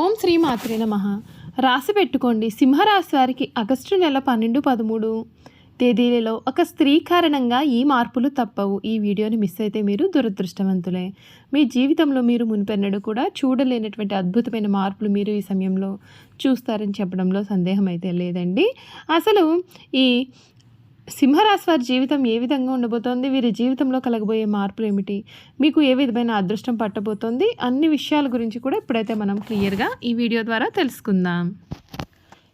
ఓం శ్రీ మాత్రే నమ. రాసి పెట్టుకోండి. సింహరాశి వారికి ఆగస్టు నెల పన్నెండు పదమూడు తేదీలలో ఒక స్త్రీ కారణంగా ఈ మార్పులు తప్పవు. ఈ వీడియోని మిస్ అయితే మీరు దురదృష్టవంతులే. మీ జీవితంలో మీరు మునిపెన్నడు కూడా చూడలేనటువంటి అద్భుతమైన మార్పులు మీరు ఈ సమయంలో చూస్తారని చెప్పడంలో సందేహం అయితే లేదండి. అసలు ఈ సింహరాశి వారి జీవితం ఏ విధంగా ఉండబోతోంది? వీరి జీవితంలో కలగబోయే మార్పులు ఏమిటి? మీకు ఏ విధమైన అదృష్టం పట్టబోతోంది? అన్ని విషయాల గురించి కూడా ఇప్పుడైతే మనం క్లియర్గా ఈ వీడియో ద్వారా తెలుసుకుందాం.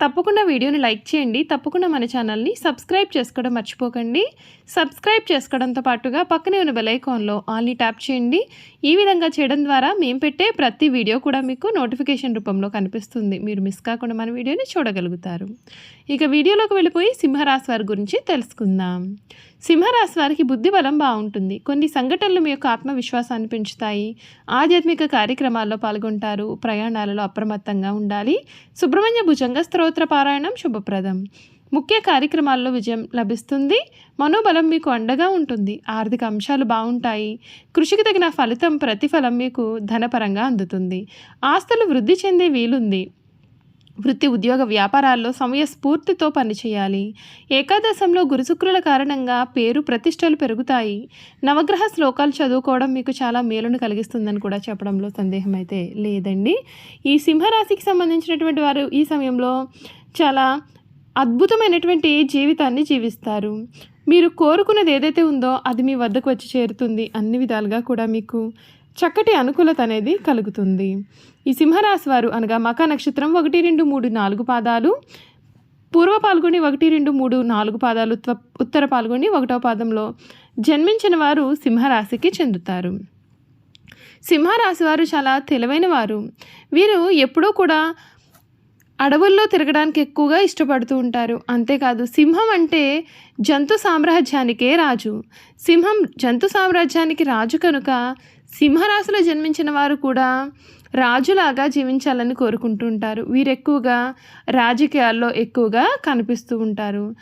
తప్పకుండా వీడియోని లైక్ చేయండి. తప్పకుండా మన ఛానల్ని సబ్స్క్రైబ్ చేసుకోవడం మర్చిపోకండి. సబ్స్క్రైబ్ చేసుకోవడంతో పాటుగా పక్కనే ఉన్న బెలైకాన్లో ఆల్ని ట్యాప్ చేయండి. ఈ విధంగా చేయడం ద్వారా మేము పెట్టే ప్రతి వీడియో కూడా మీకు నోటిఫికేషన్ రూపంలో కనిపిస్తుంది. మీరు మిస్ కాకుండా మన వీడియోని చూడగలుగుతారు. ఇక వీడియోలోకి వెళ్ళిపోయి సింహరాశి వారి గురించి తెలుసుకుందాం. సింహరాశి వారికి బుద్ధి బలం బాగుంటుంది. కొన్ని సంఘటనలు మీ యొక్క ఆత్మవిశ్వాసాన్ని పెంచుతాయి. ఆధ్యాత్మిక కార్యక్రమాల్లో పాల్గొంటారు. ప్రయాణాలలో అప్రమత్తంగా ఉండాలి. సుబ్రహ్మణ్య భుజంగ స్తోత్ర పారాయణం శుభప్రదం. ముఖ్య కార్యక్రమాల్లో విజయం లభిస్తుంది. మనోబలం మీకు అండగా ఉంటుంది. ఆర్థిక అంశాలు బాగుంటాయి. కృషికి తగిన ఫలితం ప్రతిఫలం మీకు ధనపరంగా అందుతుంది. ఆస్తులు వృద్ధి చెందే వీలుంది. వృత్తి ఉద్యోగ వ్యాపారాల్లో సమయస్ఫూర్తితో పనిచేయాలి. ఏకాదశంలో గురుశుక్రుల కారణంగా పేరు ప్రతిష్టలు పెరుగుతాయి. నవగ్రహ శ్లోకాలు చదువుకోవడం మీకు చాలా మేలును కలిగిస్తుందని కూడా చెప్పడంలో సందేహం అయితే లేదండి. ఈ సింహరాశికి సంబంధించినటువంటి వారు ఈ సమయంలో చాలా అద్భుతమైనటువంటి జీవితాన్ని జీవిస్తారు. మీరు కోరుకున్నది ఏదైతే ఉందో అది మీ వద్దకు వచ్చి చేరుతుంది. అన్ని విధాలుగా కూడా మీకు చక్కటి అనుకూలత అనేది కలుగుతుంది. ఈ సింహరాశి వారు అనగా మక నక్షత్రం ఒకటి రెండు మూడు నాలుగు పాదాలు పూర్వ పాల్గొని ఒకటి రెండు మూడు నాలుగు పాదాలు త్వ- ఉత్తర పాల్గొని ఒకటో పాదంలో జన్మించిన వారు సింహరాశికి చెందుతారు. సింహరాశి వారు చాలా తెలివైన వారు. వీరు ఎప్పుడూ కూడా అడవుల్లో తిరగడానికి ఎక్కువగా ఇష్టపడుతూ ఉంటారు. అంతేకాదు సింహం అంటే జంతు సామ్రాజ్యానికే రాజు. సింహం జంతు సామ్రాజ్యానికి రాజు కనుక సింహరాశిలో జన్మించిన వారు కూడా రాజులాగా జీవించాలని కోరుకుంటూ ఉంటారు. వీరు ఎక్కువగా రాజకీయాల్లో ఎక్కువగా కనిపిస్తూ ఉంటారు.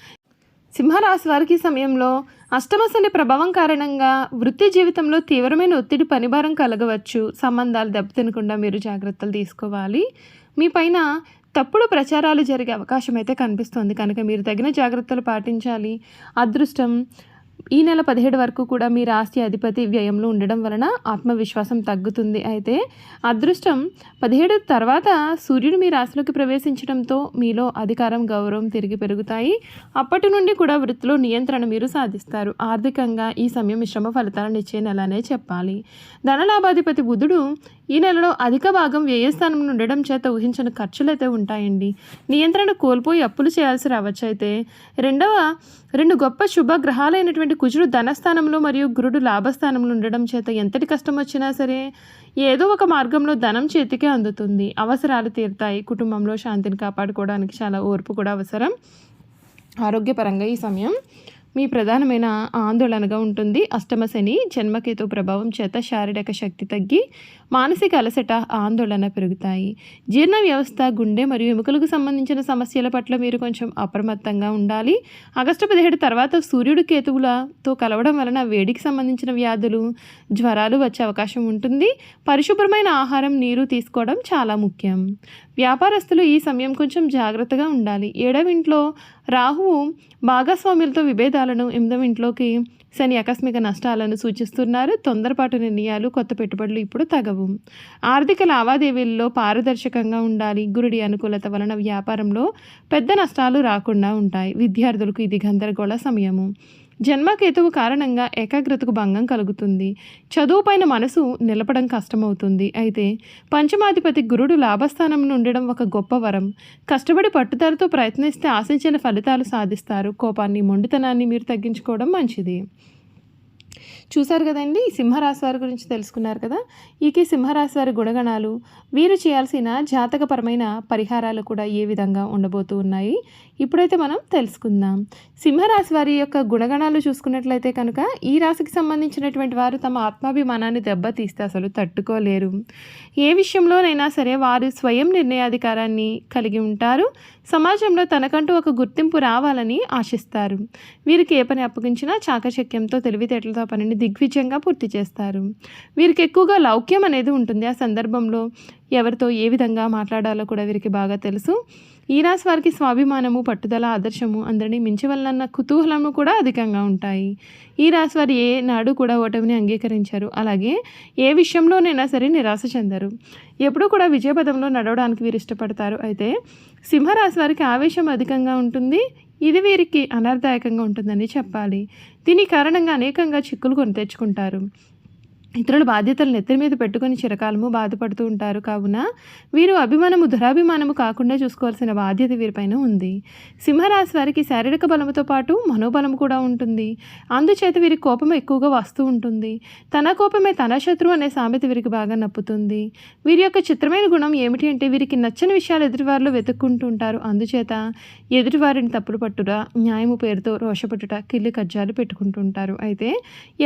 సింహరాశి వారికి సమయంలో అష్టమశని ప్రభావం కారణంగా వృత్తి జీవితంలో తీవ్రమైన ఒత్తిడి పనిభారం కలగవచ్చు. సంబంధాలు దెబ్బతినకుండా మీరు జాగ్రత్తలు తీసుకోవాలి. మీ పైన తప్పుడు ప్రచారాలు జరిగే అవకాశం అయితే కనిపిస్తుంది. కనుక మీరు తగిన జాగ్రత్తలు పాటించాలి. అదృష్టం ఈ నెల పదిహేడు వరకు కూడా మీ రాశి అధిపతి వ్యయంలో ఉండడం వలన ఆత్మవిశ్వాసం తగ్గుతుంది. అయితే అదృష్టం పదిహేడు తర్వాత సూర్యుడు మీ రాశిలోకి ప్రవేశించడంతో మీలో అధికారం గౌరవం తిరిగి పెరుగుతాయి. అప్పటి నుండి కూడా వృత్తిలో నియంత్రణ మీరు సాధిస్తారు. ఆర్థికంగా ఈ సమయం మిశ్రమ ఫలితాలను ఇచ్చే నెలనే చెప్పాలి. ధనలాభాధిపతి బుధుడు ఈ నెలలో అధిక భాగం వ్యయస్థానం ఉండడం చేత ఊహించిన ఖర్చులైతే ఉంటాయండి. నియంత్రణ కోల్పోయి అప్పులు చేయాల్సి రావచ్చు అయితే. రెండవ రెండు గొప్ప శుభగ్రహాలైనటువంటి కుజుడు ధనస్థానంలో మరియు గురుడు లాభస్థానంలో ఉండడం చేత ఎంతటి కష్టం వచ్చినా సరే ఏదో ఒక మార్గంలో ధనం చేతికే అందుతుంది. అవసరాలు తీరుతాయి. కుటుంబంలో శాంతిని కాపాడుకోవడానికి చాలా ఓర్పు కూడా అవసరం. ఆరోగ్యపరంగా ఈ సమయం మీ ప్రధానమైన ఆందోళనగా ఉంటుంది. అష్టమ శని జన్మకేతు ప్రభావం చేత శారీరక శక్తి తగ్గి మానసిక అలసట ఆందోళన పెరుగుతాయి. జీర్ణ వ్యవస్థ గుండె మరియు ఎముకలకు సంబంధించిన సమస్యల పట్ల మీరు కొంచెం అప్రమత్తంగా ఉండాలి. ఆగస్టు పదిహేడు తర్వాత సూర్యుడు కేతువులతో కలవడం వలన వేడికి సంబంధించిన వ్యాధులు జ్వరాలు వచ్చే అవకాశం ఉంటుంది. పరిశుభ్రమైన ఆహారం నీరు తీసుకోవడం చాలా ముఖ్యం. వ్యాపారస్తులు ఈ సమయం కొంచెం జాగ్రత్తగా ఉండాలి. ఏడవ ఇంట్లో రాహువు భాగస్వాములతో విభేదాలను ఎనిమిదవ ఇంట్లోకి శని ఆకస్మిక నష్టాలను సూచిస్తున్నారు. తొందరపాటు నిర్ణయాలు కొత్త పెట్టుబడులు ఇప్పుడు తగవు. ఆర్థిక లావాదేవీల్లో పారదర్శకంగా ఉండాలి. గురుడి అనుకూలత వలన వ్యాపారంలో పెద్ద నష్టాలు రాకుండా ఉంటాయి. విద్యార్థులకు ఇది గందరగోళ సమయము. జన్మకేతువు కారణంగా ఏకాగ్రతకు భంగం కలుగుతుంది. చదువుపైన మనసు నిలపడం కష్టమవుతుంది. అయితే పంచమాధిపతి గురుడు లాభస్థానంలో ఉండడం ఒక గొప్ప వరం. కష్టపడి పట్టుదలతో ప్రయత్నిస్తే ఆశించిన ఫలితాలు సాధిస్తారు. కోపాన్ని మొండితనాన్ని మీరు తగ్గించుకోవడం మంచిది. చూశారు కదండి? సింహరాశి వారి గురించి తెలుసుకున్నారు కదా? ఈకి సింహరాశి వారి గుణగణాలు వీరు చేయాల్సిన జాతకపరమైన పరిహారాలు కూడా ఏ విధంగా ఉండబోతూ ఉన్నాయి? ఇప్పుడైతే మనం తెలుసుకుందాం. సింహరాశి వారి యొక్క గుణగణాలు చూసుకున్నట్లయితే కనుక ఈ రాశికి సంబంధించినటువంటి వారు తమ ఆత్మాభిమానాన్ని దెబ్బతీస్తే అసలు తట్టుకోలేరు. ఏ విషయంలోనైనా సరే వారు స్వయం నిర్ణయాధికారాన్ని కలిగి ఉంటారు. సమాజంలో తనకంటూ ఒక గుర్తింపు రావాలని ఆశిస్తారు. వీరికి ఏ పని అప్పగించినా చాకచక్యంతో తెలివితేటలతో పనిని దిగ్విజయంగా పూర్తి చేస్తారు. వీరికి ఎక్కువగా లౌక్యం అనేది ఉంటుంది. ఆ సందర్భంలో ఎవరితో ఏ విధంగా మాట్లాడాలో కూడా వీరికి బాగా తెలుసు. ఈ రాశి వారికి స్వాభిమానము పట్టుదల ఆదర్శము అందరినీ మించవలనన్న కుతూహలము కూడా అధికంగా ఉంటాయి. ఈ రాశి వారు ఏ నాడు కూడా ఓటమిని అంగీకరించారు. అలాగే ఏ విషయంలోనైనా సరే నిరాశ చెందరు. ఎప్పుడూ కూడా విజయపదంలో నడవడానికి వీరు ఇష్టపడతారు. అయితే సింహరాశి వారికి ఆవేశం అధికంగా ఉంటుంది. ఇది వీరికి అనర్థదాయకంగా ఉంటుందని చెప్పాలి. దీని కారణంగా అనేకంగా చిక్కులు కొని తెచ్చుకుంటారు. ఇతరుల బాధ్యతలను నెత్తి మీద పెట్టుకుని చిరకాలము బాధపడుతూ ఉంటారు. కావున వీరు అభిమానము దురాభిమానము కాకుండా చూసుకోవాల్సిన బాధ్యత వీరిపైన ఉంది. సింహరాశి వారికి శారీరక బలముతో పాటు మనోబలము కూడా ఉంటుంది. అందుచేత వీరి కోపం ఎక్కువగా వస్తూ ఉంటుంది. తన కోపమే తన శత్రువు అనే సామెత వీరికి బాగా నప్పుతుంది. వీరి యొక్క చిత్రమైన గుణం ఏమిటి అంటే వీరికి నచ్చని విషయాలు ఎదుటివారిలో వెతుక్కుంటూ ఉంటారు. అందుచేత ఎదుటివారిని తప్పులు పట్టుట న్యాయము పేరుతో రోషపట్టుట కిల్లి కజ్జాలు పెట్టుకుంటుంటారు అయితే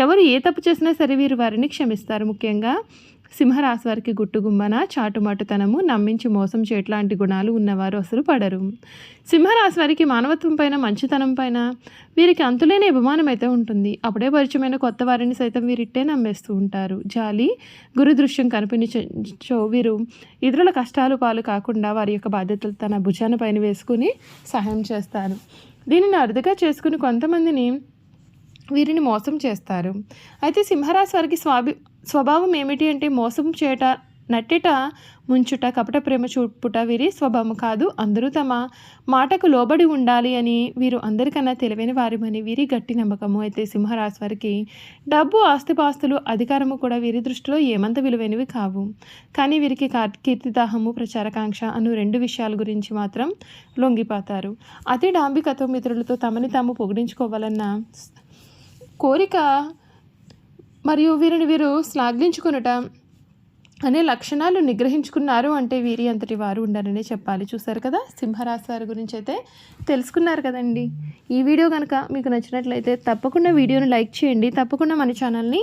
ఎవరు ఏ తప్పు చేసినా సరే వీరు వారిని క్షమిస్తారు ముఖ్యంగా. సింహరాశి వారికి గుట్టుగుమ్మన చాటుమాటుతనము నమ్మించి మోసం చేయట్లాంటి గుణాలు ఉన్నవారు అసలు పడరు. సింహరాశి వారికి మానవత్వం పైన మంచితనం పైన వీరికి అంతులేని అభిమానం అయితే ఉంటుంది. అప్పుడే పరిచయమైన కొత్త వారిని సైతం వీరిట్టే నమ్మేస్తూ ఉంటారు. జాలి గురుదృశ్యం కనిపించో వీరు ఇతరుల కష్టాలు పాలు కాకుండా వారి యొక్క బాధ్యతలు తన భుజాన పైన వేసుకుని సహాయం చేస్తారు. దీనిని అరుదుగా చేసుకుని కొంతమందిని వీరిని మోసం చేస్తారు. అయితే సింహరాశి వారికి స్వాభి స్వభావం ఏమిటి అంటే మోసం చేయట నట్టెట ముంచుట కపట ప్రేమ చూపుట వీరి స్వభావం కాదు. అందరూ తమ మాటకు లోబడి ఉండాలి అని వీరు అందరికన్నా తెలివైన వారిమని వీరి గట్టి నమ్మకము. అయితే సింహరాశి వారికి డబ్బు ఆస్తిపాస్తులు అధికారము కూడా వీరి దృష్టిలో ఏమంత విలువైనవి కావు. కానీ వీరికి కీర్తిదాహము ప్రచారకాంక్ష అను రెండు విషయాల గురించి మాత్రం లొంగిపోతారు. అతి డాంబికతో మిత్రులతో తమని తాము పొగిడించుకోవాలన్న కోరిక మరియు వీరిని వీరు శ్లాఘించుకునట అనే లక్షణాలు నిగ్రహించుకున్నారు అంటే వీరి అంతటి వారు ఉండారనే చెప్పాలి. చూసారు కదా? సింహరాశి వారి గురించి అయితే తెలుసుకున్నారు కదండి. ఈ వీడియో కనుక మీకు నచ్చినట్లయితే తప్పకుండా వీడియోని లైక్ చేయండి. తప్పకుండా మన ఛానల్ని